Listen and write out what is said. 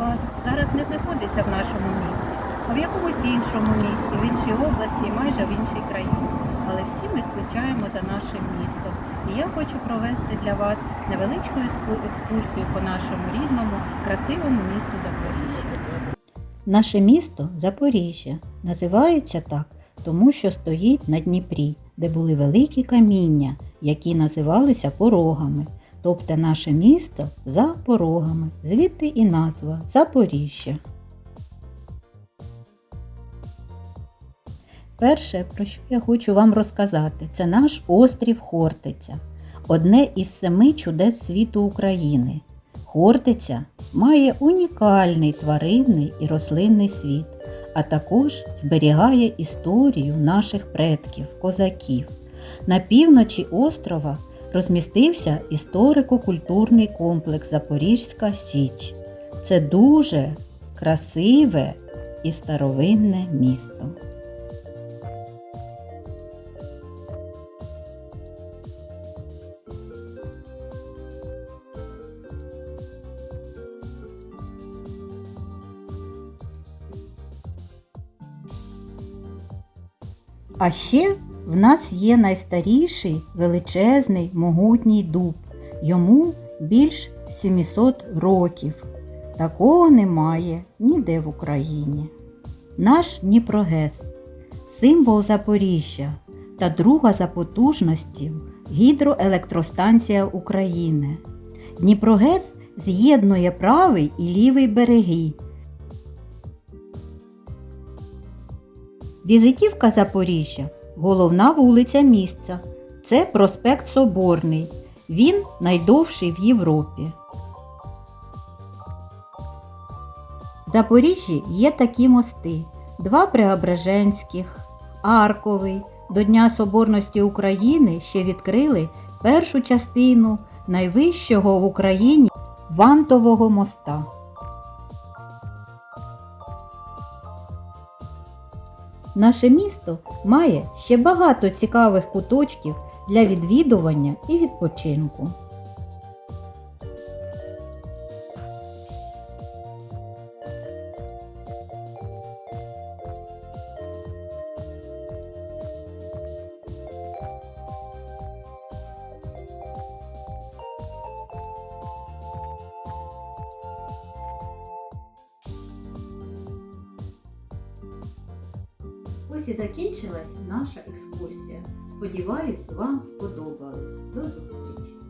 Вас зараз не знаходиться в нашому місті, а в якомусь іншому місті, в іншій області, майже в іншій країні. Але всі ми скучаємо за нашим містом. І я хочу провести для вас невеличку екскурсію по нашому рідному, красивому місту Запоріжжя. Наше місто Запоріжжя називається так, тому що стоїть на Дніпрі, де були великі каміння, які називалися порогами. Тобто наше місто за порогами, звідти і назва Запоріжжя. Перше, про що я хочу вам розказати, це наш острів Хортиця, одне із семи чудес світу України. Хортиця має унікальний тваринний і рослинний світ, а також зберігає історію наших предків, козаків. На півночі острова розмістився історико-культурний комплекс Запорізька Січ. Це дуже красиве і старовинне місто. А ще в нас є найстаріший величезний могутній дуб. Йому більш 700 років. Такого немає ніде в Україні. Наш Дніпрогес символ Запоріжжя та друга за потужністю гідроелектростанція України. Дніпрогес з'єднує правий і лівий береги. Візитівка Запоріжжя головна вулиця міста. Це проспект Соборний. Він найдовший в Європі. В Запоріжжі є такі мости: два Преображенських, Арковий. До Дня Соборності України ще відкрили першу частину найвищого в Україні Вантового моста. Наше місто має ще багато цікавих куточків для відвідування і відпочинку. Ось і закінчилась наша екскурсія. Сподіваюсь, вам сподобалось. До зустрічі!